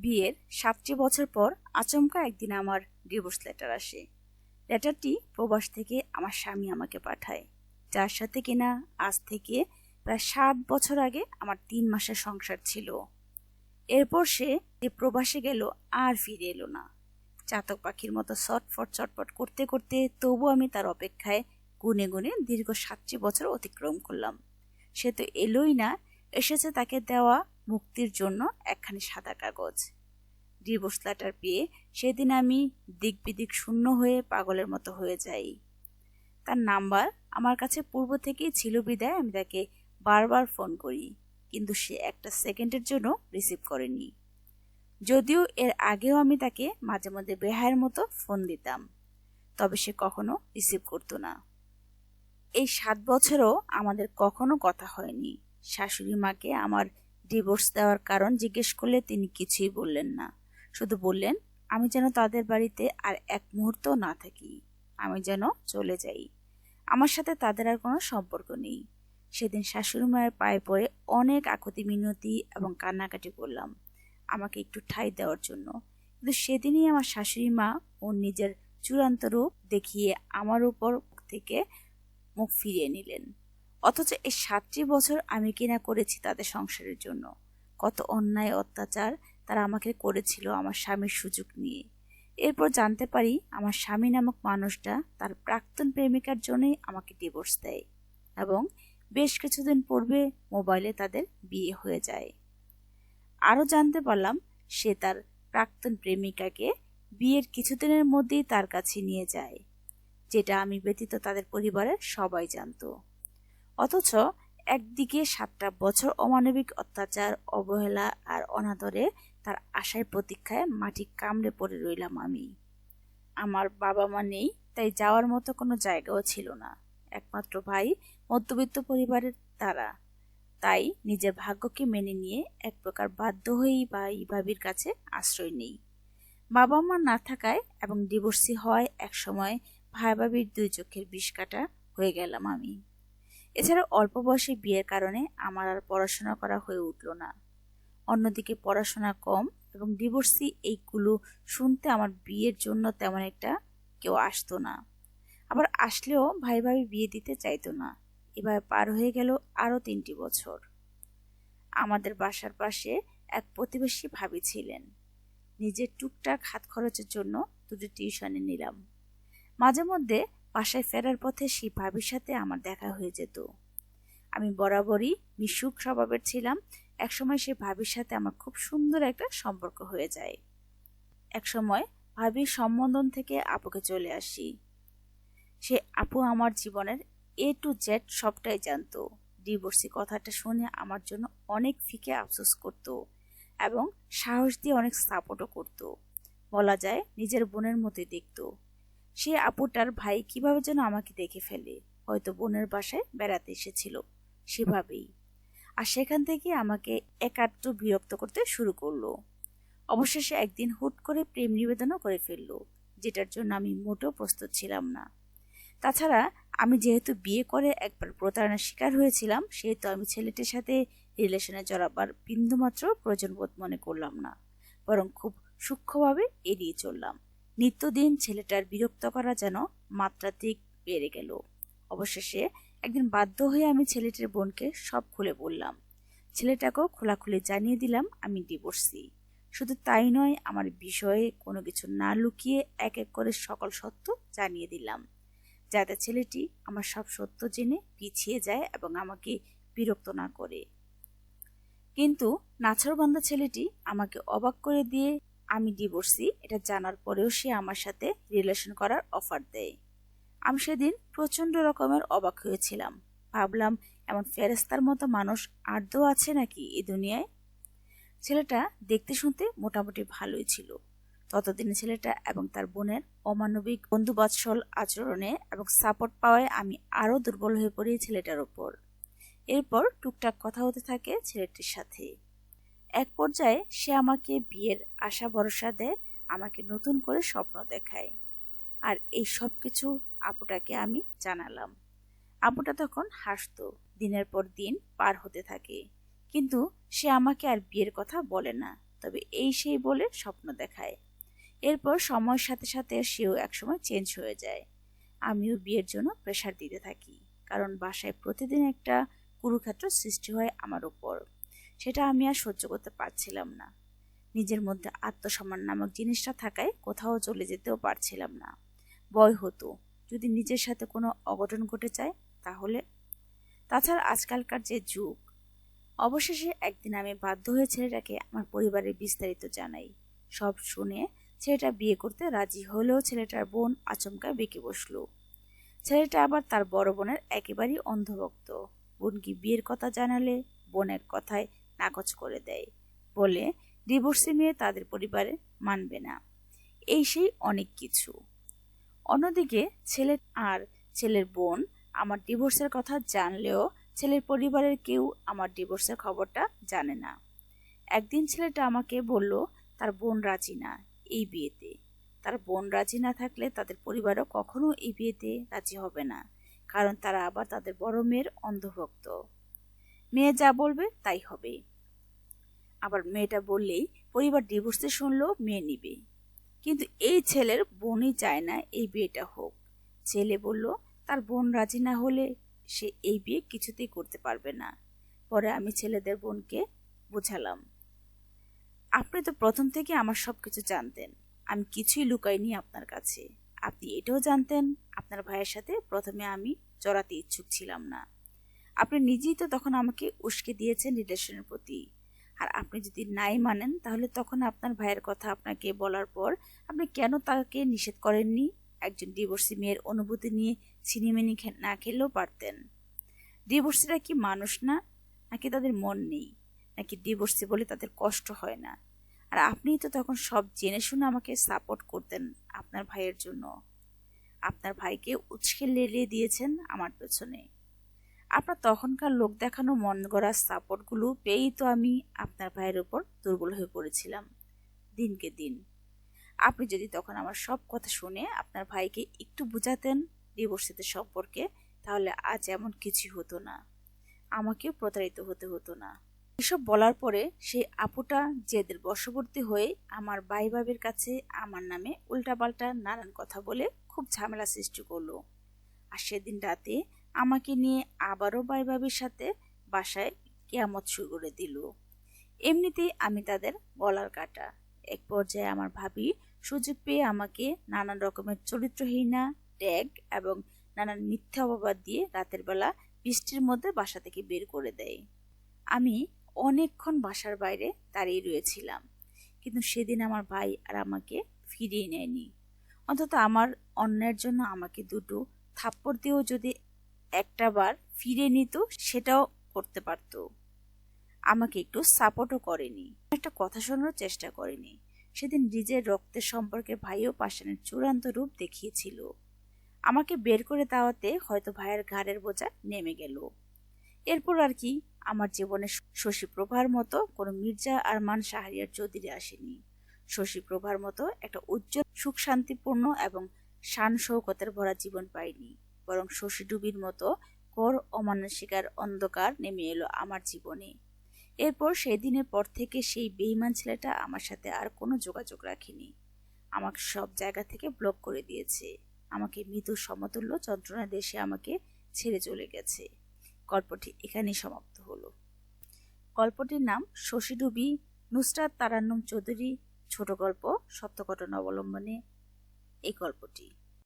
বিয়ের সাতটি বছর পর আচমকা একদিন আমার ডিভোর্স লেটার আসে। লেটারটি প্রবাস থেকে আমার স্বামী আমাকে পাঠায়। যার সাথে কিনা আজ থেকে প্রায় সাত বছর আগে আমার তিন মাসের সংসার ছিল। এরপর সে যে প্রবাসে গেল আর ফিরে এলো না। চাতক পাখির মতো ছটফট চটপট করতে করতে তবু আমি তার অপেক্ষায় গুনে গুনে দীর্ঘ সাতটি বছর অতিক্রম করলাম। সে তো এলোই না, এসেছে তাকে দেওয়া মুক্তির জন্য একখানি সাদা কাগজ। ডিভোর্স লেটার পেয়ে সেদিন আমি দিক বিদিক শূন্য হয়ে পাগলের মতো হয়ে যাই। তার নাম্বার আমার কাছে পূর্ব থেকেই ছিল বিদায়, আমি তাকে বারবার ফোন করি, কিন্তু সে একটা সেকেন্ডের জন্য রিসিভ করেনি। যদিও এর আগেও আমি তাকে মাঝে মধ্যে বেহায়ের মতো ফোন দিতাম, তবে সে কখনো রিসিভ করতো না। এই সাত বছরও আমাদের কখনো কথা হয়নি। শাশুড়ি মাকে আমার ডিভোর্স দেওয়ার কারণ জিজ্ঞেস করলে তিনি কিছুই বললেন না। শুধু বললেন, আমি যেন তাদের বাড়িতে আর এক মুহূর্ত না থাকি। আমি যেন চলে যাই। আমার সাথে তাদের আর কোনো সম্পর্ক নেই। সেদিন শাশুড়ি মায়ের পায়ে পড়ে অনেক আকুতি, মিনতি এবং কান্নাকাটি করলাম, আমাকে একটু ঠাই দেওয়ার জন্য। কিন্তু সেদিনই আমার শাশুড়ি মা ওর নিজের চূড়ান্ত রূপ দেখিয়ে আমার উপর থেকে মুখ ফিরিয়ে নিলেন। অথচ এই সাতটি বছর আমি কিনা করেছি তাদের সংসারের জন্য। কত অন্যায়, অত্যাচার তারা আমাকে করেছিল আমার স্বামীর সুযোগ নিয়ে। এরপর জানতে পারি আমার স্বামী নামক মানুষটা তার প্রাক্তন প্রেমিকার জন্যই আমাকে ডিভোর্স দেয় এবং বেশ কিছুদিন পূর্বে মোবাইলে তাদের বিয়ে হয়ে যায়। আরও জানতে পারলাম সে তার প্রাক্তন প্রেমিকাকে বিয়ের কিছুদিনের মধ্যেই তার কাছে নিয়ে যায়, যেটা আমি ব্যতীত তাদের পরিবারের সবাই জানতো। অথচ একদিকে সাতটা বছর অমানবিক অত্যাচার, অবহেলা আর অনাদরে তার আশায় প্রতীক্ষায় মাটি কামড়ে পড়ে রইলাম আমি। আমার বাবা মা নেই, তাই যাওয়ার মতো কোনো জায়গাও ছিল না। একমাত্র ভাই, মধ্যবিত্ত পরিবারের তারা। তাই নিজের ভাগ্যকে মেনে নিয়ে এক প্রকার বাধ্য হয়েই বা ভাবির কাছে আশ্রয় নেই। বাবা মা না থাকায় এবং ডিভোর্সি হওয়ায় একসময় ভাই ভাবির দুই চোখের বিষ কাটা হয়ে গেলাম আমি। এছাড়া অল্প বয়সে বিয়ের কারণে আমার আর পড়াশোনা করা হয়ে উঠল না। অন্যদিকে পড়াশোনা কম এবং ডিভোর্সি এইগুলো শুনতে আমার বিয়ের জন্য তেমন একটা কেউ আসতো না। আবার আসলেও ভাই ভাবি বিয়ে দিতে চাইতো না। এবার পার হয়ে গেল আরও তিনটি বছর। আমাদের বাসার পাশে এক প্রতিবেশী ভাবি ছিলেন। নিজের টুকটাক হাত খরচের জন্য দুটো টিউশনে নিলাম। মাঝে মধ্যে বাসায় ফেরার পথে সেই ভাবির সাথে আমার দেখা হয়ে যেত। আমি বরাবরই মিশুক স্বভাবের ছিলাম। একসময় সে ভাবির সাথে আমার খুব সুন্দর একটা সম্পর্ক হয়ে যায়। একসময় ভাবির সম্বন্ধন থেকে আপুকে চলে আসি। সে আপু আমার জীবনের এ টু জেড সবটাই জানতো। ডিভোর্সি কথাটা শুনে আমার জন্য অনেক ফিকে আফসোস করত এবং সাহস দিয়ে অনেক সাপোর্টও করত। বলা যায় নিজের বোনের মতোই দেখতো। সে আপুটার ভাই কীভাবে যেন আমাকে দেখে ফেলে। হয়তো বোনের বাসায় বেড়াতে এসেছিল। সেভাবেই। আর সেখান থেকে আমাকে একাত্ম বিরক্ত করতে শুরু করল। অবশেষে একদিন হুট করে প্রেম নিবেদনও করে ফেলল, যেটার জন্য আমি মোটেও প্রস্তুত ছিলাম না। তাছাড়া আমি যেহেতু বিয়ে করে একবার প্রতারণার শিকার হয়েছিলাম, সেহেতু আমি ছেলেটির সাথে রিলেশনে জড়াবার বিন্দুমাত্র প্রয়োজন বোধ মনে করলাম না, বরং খুব সূক্ষ্মভাবে এড়িয়ে চললাম। নিত্যদিন ছেলেটার বিরক্ত করা যেন মাত্রাধিক বেড়ে গেল। অবশেষে একদিন বাধ্য হয়ে আমি ছেলেটির বোনকে সব খুলে বললাম। ছেলেটাকেও খোলাখুলি জানিয়ে দিলাম আমি ডিভোর্সি শুধু তাই নয়, আমার বিষয়ে কোনো কিছু না লুকিয়ে এক এক করে সকল সত্য জানিয়ে দিলাম। যাতে ছেলেটি আমার সব সত্য জেনে পিছিয়ে যায় এবং আমাকে বিরক্ত না করে। কিন্তু নাছরবান্ধা ছেলেটি আমাকে অবাক করে দিয়ে আমি ডিভোর্সি এটা জানার পরেও সে আমার সাথে রিলেশন করার অফার দেয়। আমি সেদিন প্রচণ্ড রকমের অবাক হয়েছিলাম। ভাবলাম, এমন ফেরেস্তার মতো মানুষ আর্দও আছে নাকি এই দুনিয়ায়? ছেলেটা দেখতে শুনতে মোটামুটি ভালোই ছিল। ততদিনে ছেলেটা এবং তার বোনের অমানবিক বন্ধুবৎসল আচরণে এবং সাপোর্ট পাওয়ায় আমি আরও দুর্বল হয়ে পড়ি ছেলেটার ওপর। এরপর টুকটাক কথা হতে থাকে ছেলেটির সাথে। এক পর্যায়ে সে আমাকে বিয়ের আশা ভরসা দেয়, আমাকে নতুন করে স্বপ্ন দেখায়। আর এই সব কিছু আপুটাকে আমি জানালাম। আপুটা তখন হাসতো, দিনের পর দিন পার হতে থাকে। কিন্তু সে আমাকে আর বিয়ের কথা বলে না, তবে এই সেই বলে স্বপ্ন দেখায়। এরপর সময়ের সাথে সাথে সেও একসময় চেঞ্জ হয়ে যায়। আমিও বিয়ের জন্য প্রেশার দিতে থাকি, কারণ বাসায় প্রতিদিন একটা কুরুক্ষেত্র সৃষ্টি হয় আমার উপর। সেটা আমি আর সহ্য করতে পারছিলাম না। নিজের মধ্যে আত্মসম্মান নামক জিনিসটা থাকায় কোথাও চলে যেতেও পারছিলাম না। ভয় হতো, যদি নিজের সাথে কোনো অঘটন ঘটে যায়, তাহলে? তাছাড়া আজকালকার যে যুগ, অবশেষে একদিন আমি বাধ্য হয়ে ছেলেটাকে আমার পরিবারের বিস্তারিত জানাই। সব শুনে ছেলেটা বিয়ে করতে রাজি হলেও ছেলেটার বোন আচমকা বেঁকে বসল। ছেলেটা আবার তার বড় বোনের একেবারেই অন্ধভক্ত। বোনকে বিয়ের কথা জানালে? বোনের কথায় নাকচ করে দেয় বলে ডিভোর্সি মেয়ে তাদের পরিবারে মানবে না। এই সেই অনেক কিছু। অন্যদিকে ছেলে আর ছেলের বোন আমার ডিভোর্সের কথা জানলেও ছেলের পরিবারের কেউ আমার ডিভোর্সের খবরটা জানে না। একদিন ছেলেটা আমাকে বলল, তার বোন রাজি না এই বিয়েতে। তার বোন রাজি না থাকলে তাদের পরিবারও কখনো এই বিয়েতে রাজি হবে না, কারণ তারা আবার তাদের বড় মেয়ের অন্ধভক্ত। মেয়ে যা বলবে তাই হবে। আবার মেয়েটা বললেই পরিবার ডিভোর্সে শুনলেও মেয়ে নিবে। কিন্তু এই ছেলের বোনই চায় না এই বিয়েটা হোক। ছেলে বলল, তার বোন রাজি না হলে সে এই বিয়ে কিছুতেই করতে পারবে না। পরে আমি ছেলেদের বোনকে বোঝালাম, আপনি তো প্রথম থেকে আমার সব কিছু জানতেন। আমি কিছুই লুকাইনি আপনার কাছে। আপনি এটাও জানতেন, আপনার ভাইয়ের সাথে প্রথমে আমি জড়াতে ইচ্ছুক ছিলাম না। আপনি নিজেই তো তখন আমাকে উস্কে দিয়েছেন রিলেশনের প্রতি। আর আপনি যদি নাই মানেন, তাহলে তখন আপনার ভাইয়ের কথা আপনাকে বলার পর আপনি কেন তাকে নিষেধ করেননি? একজন ডিভোর্সি মেয়ের অনুভূতি নিয়ে সিনেমেনি না খেলেও পারতেন। ডিভোর্সিরা কি মানুষ না? নাকি তাদের মন নেই? নাকি ডিভোর্সি বলে তাদের কষ্ট হয় না? আর আপনি তো তখন সব জেনে শুনে আমাকে সাপোর্ট করতেন আপনার ভাইয়ের জন্য। আপনার ভাইকে উৎসকে লেলিয়ে দিয়েছেন আমার পেছনে। আপনার তখনকার লোক দেখানো মন গড়া সাপোর্টগুলো পেয়েই তো আমি আপনার ভাইয়ের উপর দুর্বল হয়ে পড়েছিলাম, দিনকে দিন। আপনি যদি তখন আমার সব কথা শুনে আপনার ভাইকে একটু বুঝাতেন ডিভোর্সিতের সম্পর্কে, তাহলে আজ এমন কিছু হতো না। আমাকেও প্রতারিত হতে হতো না। এসব বলার পরে সেই আপুটা জেদের বশবর্তী হয়ে আমার ভাই ভাবের কাছে আমার নামে উল্টাপাল্টা নানান কথা বলে খুব ঝামেলা সৃষ্টি করল। আর সেদিন রাতে আমাকে নিয়ে আবারও বাই ভাবির সাথে বাসায় কেয়ামত শুরু করে দিল। এমনিতেই আমি তাদের গলার কাটা। এক পর্যায়ে আমার ভাবি সুযোগ পেয়ে আমাকে নানান রকমের চরিত্রহীনা, ট্যাগ এবং নানান মিথ্যা অপবাদ দিয়ে রাতের বেলা বৃষ্টির মধ্যে বাসা থেকে বের করে দেয়। আমি অনেকক্ষণ বাসার বাইরে দাঁড়িয়ে রয়েছিলাম, কিন্তু সেদিন আমার ভাই আর আমাকে ফিরিয়ে নেয়নি। অন্তত আমার অন্যের জন্য আমাকে দুটো থাপ্পড় দিয়েও যদি একটা বার ফিরে নিত, সেটাও করতে পারত। আমাকে একটু সাপোর্টও করেনি। একটা কথা শোনার চেষ্টা করেনি। সেদিন নিজের রক্তের সম্পর্কে ভাইও পাশানের চূড়ান্ত রূপ দেখিয়েছিল। আমাকে বের করে দেওয়াতে হয়তো ভাইয়ের ঘাড়ের বোঝা নেমে গেল। এরপর আর কি, আমার জীবনে শশী প্রভার মতো কোনো মির্জা আরমান শাহরিয়ার চৌধুরী আসেনি। শশী প্রভার মতো একটা উজ্জ্বল, সুখ শান্তিপূর্ণ এবং শান শৌকতের ভরা জীবন পাইনি। বরং শশী ডুবির মতো কর অমানসিকার অন্ধকার নেমে এলো আমার জীবনে। এরপর সেই দিনের পর থেকে সেই বেইমান ছেলেটা আমার সাথে আর কোনো যোগাযোগ রাখেনি। আমাকে সব জায়গা থেকে ব্লক করে দিয়েছে। আমাকে মৃত্যুর সমতুল্য যন্ত্রণা দেশে আমাকে ছেড়ে চলে গেছে। গল্পটি এখানেই সমাপ্ত হলো। গল্পটির নাম শশী ডুবি, নুসরাত তারান্নম চৌধুরী, ছোট গল্প সত্য ঘটনা অবলম্বনে। এই গল্পটি।